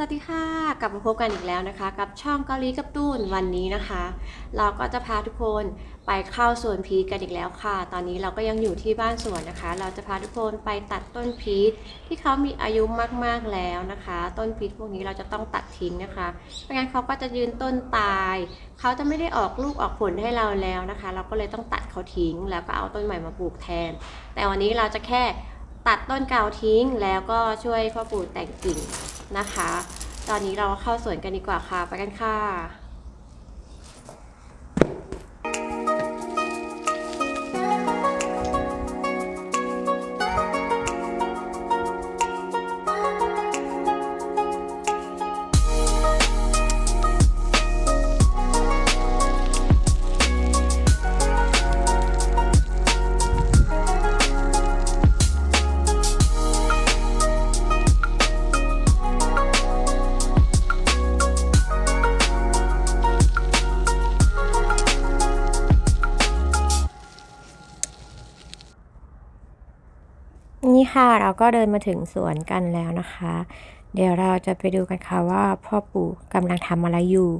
สวัสดีค่ะ กลับมาพบกันอีกแล้วนะคะ กับช่องเกาหลีกับตูนวันนี้นะคะ เราก็จะพาทุกคนไปเข้าสวนพีชกันอีกแล้วค่ะ ตอนนี้เราก็ยังอยู่ที่บ้านสวนนะคะ เราจะพาทุกคนไปตัดต้นพีชที่เขามีอายุมากๆแล้วนะคะ ต้นพีชพวกนี้เราจะต้องตัดทิ้งนะคะไม่งั้นเขาก็จะยืนต้นตาย เขาจะไม่ได้ออกลูกออกผลให้เราแล้วนะคะ เราก็เลยต้องตัดเขาทิ้ง แล้วก็เอาต้นใหม่มาปลูกแทน แต่วันนี้เราจะแค่ ตัดต้นเกาทิ้งแล้วก็ช่วยพ่อปู่แต่งกิ่งนะคะ ตอนนี้เราเข้าสวนกันดีกว่าค่ะ ไปกันค่ะ่ค่ะเราก็เดินมาถึงสวนกันแล้วนะคะ เดี๋ยวเราจะไปดูกันค่ะว่าพ่อปู่กำลังทำอะไรอยู่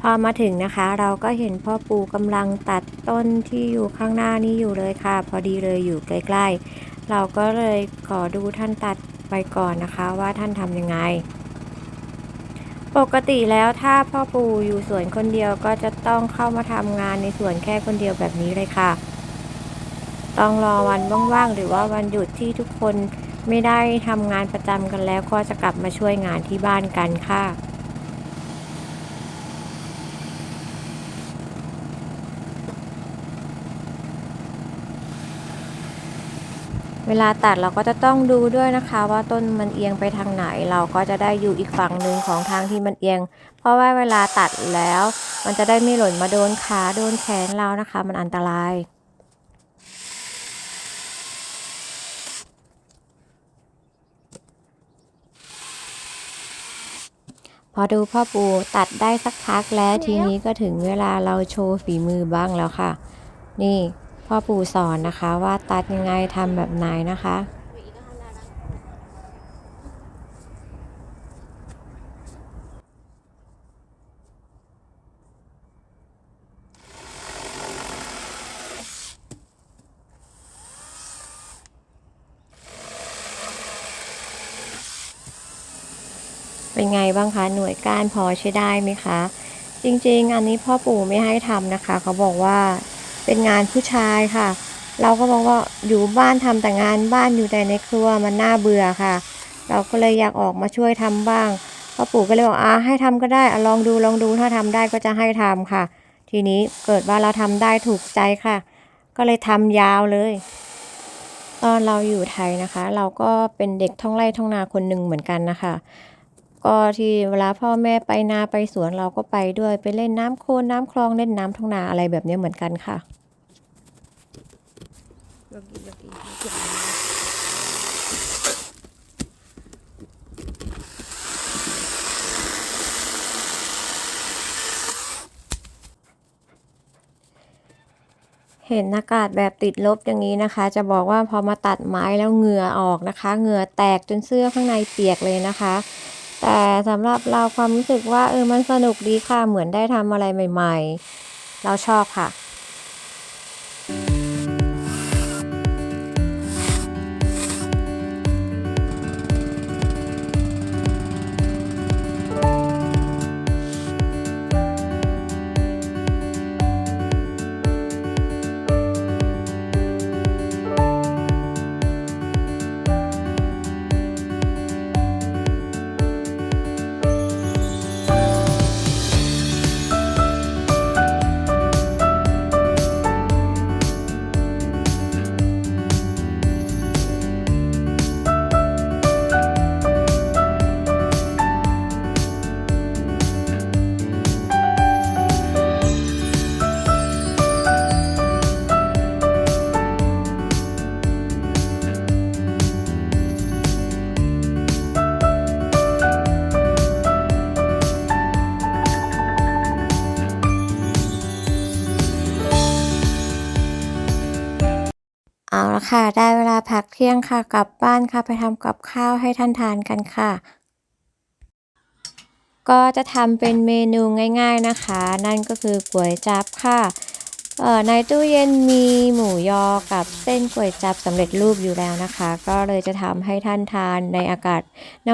พอมาถึงนะคะ เราก็เห็นพ่อปู่กำลังตัดต้นที่อยู่ข้างหน้านี้อยู่เลยค่ะ พอดีเลยอยู่ใกล้ๆ เราก็เลยขอดูท่านตัดไปก่อนนะคะว่าท่านทำยังไง ปกติแล้วถ้าพ่อปู่อยู่สวนคนเดียวก็จะต้องเข้ามาทำงานในสวนแค่คนเดียวแบบนี้เลยค่ะ ต้องรอวันว่างๆหรือว่าวันหยุดที่ทุกคนไม่ได้ทำงานประจำกันแล้วก็จะกลับมาช่วยงานที่บ้านกันค่ะ เวลาตัดเราก็จะต้องดูด้วยนะคะ ว่าต้นมันเอียงไปทางไหน เราก็จะได้อยู่อีกฝั่งหนึ่งของทางที่มันเอียง เพราะว่าเวลาตัดแล้ว มันจะได้ไม่หล่นมาโดนขาโดนแขนเรานะคะ มันอันตรายพอดูพ่อปู่ตัดได้สักพักแล้วทีนี้ก็ถึงเวลาเราโชว์ฝีมือบ้างแล้วค่ะ นี่ พ่อปู่สอนนะคะว่าตัดยังไงทำแบบไหนนะคะ เป็นไงบ้างคะ หน่วยก้านพอใช้ได้ไหมคะ จริงๆ อันนี้พ่อปู่ไม่ให้ทำนะคะ เขาบอกว่า เป็นงานผู้ชายค่ะ เราก็บอกว่าอยู่บ้านทำแต่งานบ้านอยู่แต่ในครัวมันน่าเบื่อค่ะ เราก็เลยอยากออกมาช่วยทำบ้างพ่อปู่ก็เลยบอกอ่าให้ทำก็ได้อลองดูลองดูถ้าทำได้ก็จะให้ทำค่ะ ทีนี้เกิดว่าเราทำได้ถูกใจค่ะ ก็เลยทำยาวเลย ตอนเราอยู่ไทยนะคะ เราก็เป็นเด็กท่องไร่ท่องนาคนหนึ่งเหมือนกันนะคะก็ที่เวลาพ่อแม่ไปนาไปสวนเราก็ไปด้วยไปเล่นน้ำโคลนน้ำคลองเล่นน้ำท้องนาอะไรแบบนี้เหมือนกันค่ะ เห็นอากาศแบบติดลบอย่างนี้นะคะ จะบอกว่าพอมาตัดไม้แล้วเหงื่อออกนะคะ เหงื่อแตกจนเสื้อข้างในเปียกเลยนะคะ แต่สำหรับเราความรู้สึกว่าเออมันสนุกดีค่ะ เหมือนได้ทำอะไรใหม่ ๆ เราชอบค่ะ ค่ะ ได้เวลาพักเที่ยงค่ะ กลับบ้านค่ะ ไปทำกับข้าวให้ท่านทานกันค่ะ ก็จะทำเป็นเมนูง่าย ๆนะคะ นั่นก็คือก๋วยจั๊บค่ะในตู้เย็นมีหมูยอกับเส้นก๋วยจั๊บสำเร็จรูปอยู่แล้วนะคะ ก็เลยจะทำให้ท่านทานในอากาศ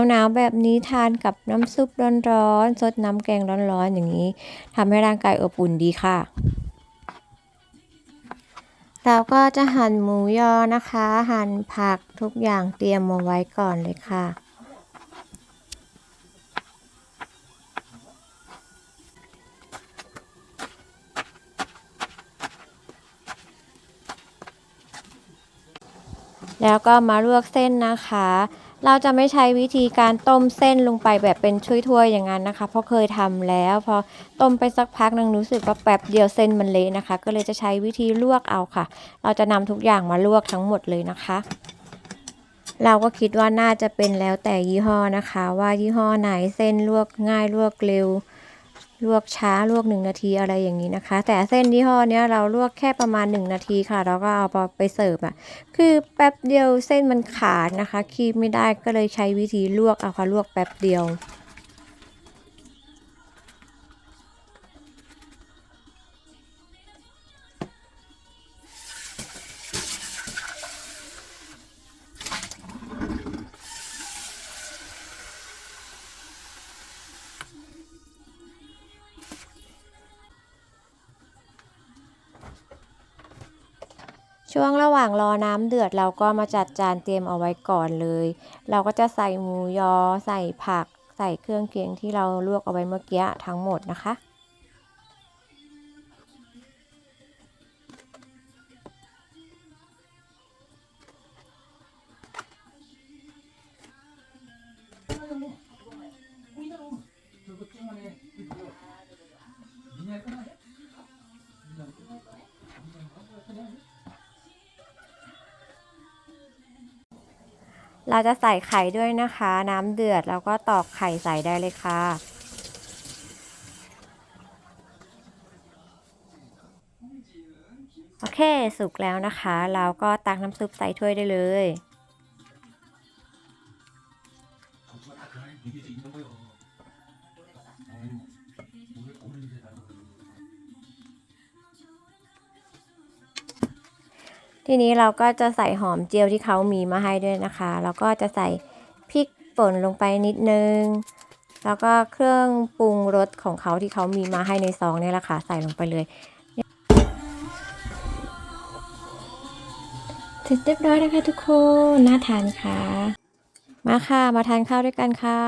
หนาวๆแบบนี้ทานกับน้ำซุปร้อนๆซดน้ำแกงร้อนๆอย่างนี้ทำให้ร่างกายอบอุ่นดีค่ะ เราก็จะหั่นหมูยอนะคะ หั่นผักทุกอย่างเตรียมมาไว้ก่อนเลยค่ะ แล้วก็มาลวกเส้นนะคะ เราจะไม่ใช้วิธีการต้มเส้นลงไปแบบเป็นถ้วยๆอย่างนั้นนะคะ เพราะเคยทำแล้ว พอต้มไปสักพักนึงรู้สึกว่าแป๊บเดียวเส้นมันเละนะคะ ก็เลยจะใช้วิธีลวกเอาค่ะ เราจะนำทุกอย่างมาลวกทั้งหมดเลยนะคะ เราก็คิดว่าน่าจะเป็นแล้วแต่ยี่ห้อนะคะ ว่ายี่ห้อไหนเส้นลวกง่ายลวกเร็ว ลวกช้าลวกหนึ่งนาทีอะไรอย่างนี้นะคะ แต่เส้นยี่ห้อเนี้ยเราลวกแค่ประมาณ 1 นาทีค่ะเราก็เอาไปเสิร์ฟอะคือแป๊บเดียวเส้นมันขาดนะคะคีบไม่ได้ก็เลยใช้วิธีลวกเอาค่ะลวกแป๊บเดียว ช่วงระหว่างรอน้ำเดือดเราก็มาจัดจานเตรียมเอาไว้ก่อนเลย เราก็จะใส่หมูยอ ใส่ผัก ใส่เครื่องเคียงที่เราลวกเอาไว้เมื่อกี้ทั้งหมดนะคะ เราจะใส่ไข่ด้วยนะคะ น้ำเดือดแล้วก็ตอกไข่ใส่ได้เลยค่ะ โอเค สุกแล้วนะคะ เราก็ตักน้ำซุปใส่ถ้วยได้เลย ทีนี้เราก็จะใส่หอมเจียวที่เขามีมาให้ด้วยนะคะ แล้วก็จะใส่พริกป่นลงไปนิดนึง แล้วก็เครื่องปรุงรสของเขาที่เขามีมาให้ในซองนี่แหละค่ะใส่ลงไปเลยเสร็จเรียบร้อยนะคะทุกคน น่าทานค่ะ มาค่ะ มาทานข้าวด้วยกันค่ะ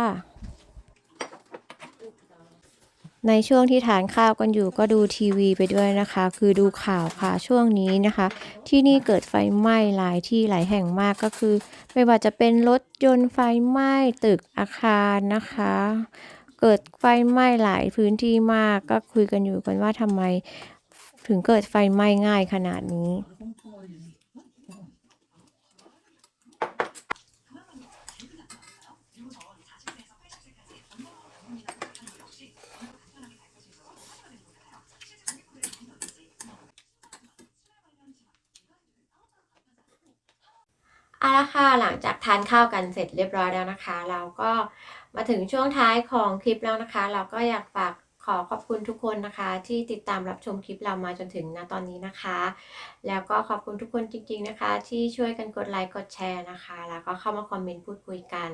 ในช่วงที่ทานข้าวกันอยู่ก็ดูทีวีไปด้วยนะคะ คือดูข่าวค่ะช่วงนี้นะคะ ที่นี่เกิดไฟไหม้หลายที่หลายแห่งมากก็คือ ไม่ว่าจะเป็นรถยนต์ไฟไหม้ตึกอาคารนะคะ เกิดไฟไหม้หลายพื้นที่มากก็คุยกันอยู่กันว่าทำไมถึงเกิดไฟไหม้ง่ายขนาดนี้ แล้วค่ะ หลังจากทานข้าวกันเสร็จเรียบร้อยแล้วนะคะ เราก็มาถึงช่วงท้ายของคลิปแล้วนะคะ เราก็อยากฝาก ขอขอบคุณทุกคนนะคะ ที่ติดตามรับชมคลิปเรามาจนถึงณตอนนี้นะคะ แล้วก็ขอบคุณทุกคนจริง ๆนะคะ ที่ช่วยกันกดไลค์กดแชร์นะคะ แล้วก็เข้ามาคอมเมนต์พูดคุยกัน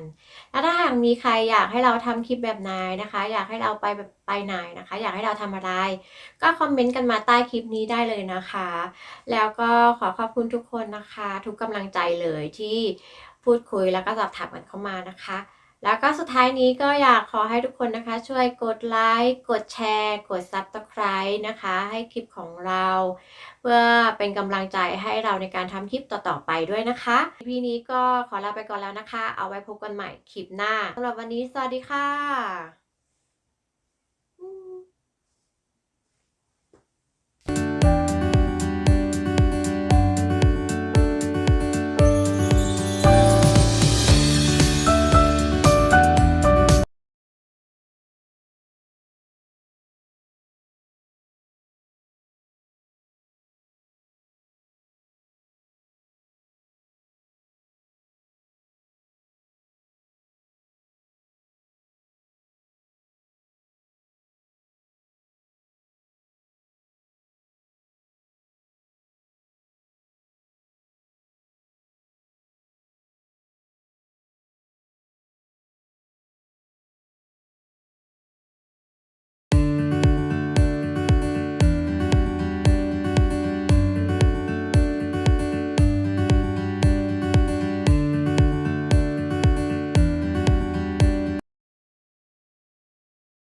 แล้วถ้าหากมีใครอยากให้เราทำคลิปแบบไหนนะคะ อยากให้เราไปแบบไปไหนนะคะ อยากให้เราทำอะไร ก็คอมเมนต์กันมาใต้คลิปนี้ได้เลยนะคะ แล้วก็ขอขอบคุณทุกคนนะคะ ทุกกำลังใจเลยที่พูดคุยแล้วก็สอบถามกันเข้ามานะคะ แล้วก็สุดท้ายนี้ก็อยากขอให้ทุกคนนะคะ ช่วยกดไลค์กดแชร์ กด Subscribe นะคะ ให้คลิปของเรา เพื่อเป็นกำลังใจให้เราในการทำคลิปต่อๆไปด้วยนะคะพีนี้ก็ขอลาไปก่อนแล้วนะคะ เอาไว้พบกันใหม่คลิปหน้าสำหรับวันนี้สวัสดีค่ะ